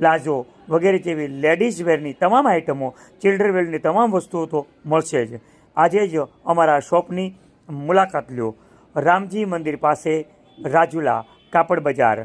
Palazzo વગેરે જેવી ladies વેરની તમામ આઇટમો ચિલ્ડ્રન વેરની તમામ વસ્તુઓ તો મળશે જ. આજે જ અમારા શોપની મુલાકાત લ્યો રામજી મંદિર પાસે રાજુલા કાપડ બજાર.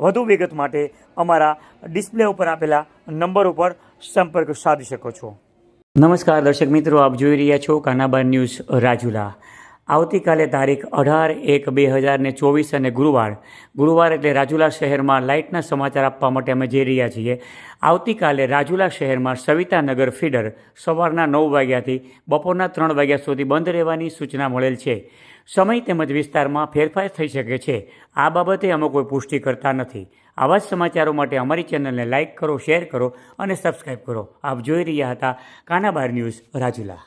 વધુ વિગત માટે અમારા ડિસ્પ્લે ઉપર આપેલા નંબર ઉપર સંપર્ક સાધી શકો છો. નમસ્કાર દર્શક મિત્રો, આપ જોઈ રહ્યા છો કાનાબાર ન્યૂઝ રાજુલા. આવતીકાલે તારીખ અઢાર એક બે હજાર ને ચોવીસ અને ગુરુવાર. ગુરુવાર એટલે રાજુલા શહેરમાં લાઇટના સમાચાર આપવા માટે અમે જઈ રહ્યા છીએ. આવતીકાલે રાજુલા શહેરમાં સવિતાનગર ફીડર સવારના નવ વાગ્યાથી બપોરના ત્રણ વાગ્યા સુધી બંધ રહેવાની સૂચના મળેલ છે. સમય તેમજ વિસ્તારમાં ફેરફાર થઈ શકે છે. આ બાબતે અમે કોઈ પુષ્ટિ કરતા નથી. આવા જ સમાચારો માટે અમારી ચેનલને લાઇક કરો, શેર કરો અને સબસ્ક્રાઇબ કરો. આપ જોઈ રહ્યા હતા કાનાબાર ન્યૂઝ રાજુલા.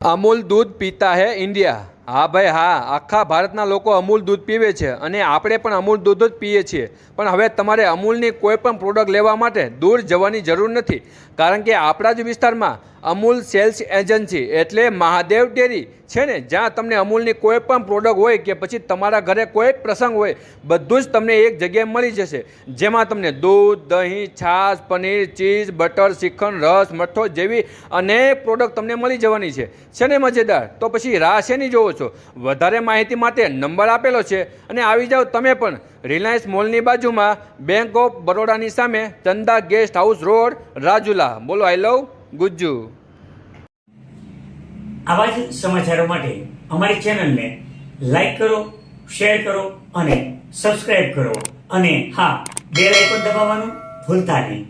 અમૂલ દૂધ પીતા હે ઇન્ડિયા. હા ભાઈ, હા. આખા ભારતના લોકો અમૂલ દૂધ પીવે છે અને આપણે પણ અમૂલ દૂધ જ પીએ છીએ. પણ હવે તમારે અમૂલની કોઈ પણ પ્રોડક્ટ લેવા માટે દૂર જવાની જરૂર નથી. કારણ કે આપણા જ વિસ્તારમાં અમૂલ સેલ્સ એજન્સી એટલે મહાદેવ ડેરી છે ને, જ્યાં તમને અમૂલની કોઈ પણ પ્રોડક્ટ હોય કે પછી તમારા ઘરે કોઈ પ્રસંગ હોય, બધું જ તમને એક જગ્યાએ મળી જશે. જેમાં તમને દૂધ, દહીં, છાશ, પનીર, ચીઝ, બટર, શ્રીખંડ, રસ, મઠ્ઠો જેવી અનેક પ્રોડક્ટ તમને મળી જવાની છે. છે ને મજેદાર? તો પછી રાહ શેની જોવો છો. વધારે માહિતી માટે નંબર આપેલો છે અને આવી જાઓ તમે પણ. રિલાયન્સ મોલની બાજુમાં બેંક ઓફ બરોડાની સામે Chanda guest house road Rajula. બોલો આઈ લવ ગુજ્જુ. આવા જ સમાચારો માટે અમારી ચેનલને લાઈક કરો શેર કરો અને સબસ્ક્રાઇબ કરો. અને હા બેલ આઇકોન દબાવવાનું ભૂલતા નહીં.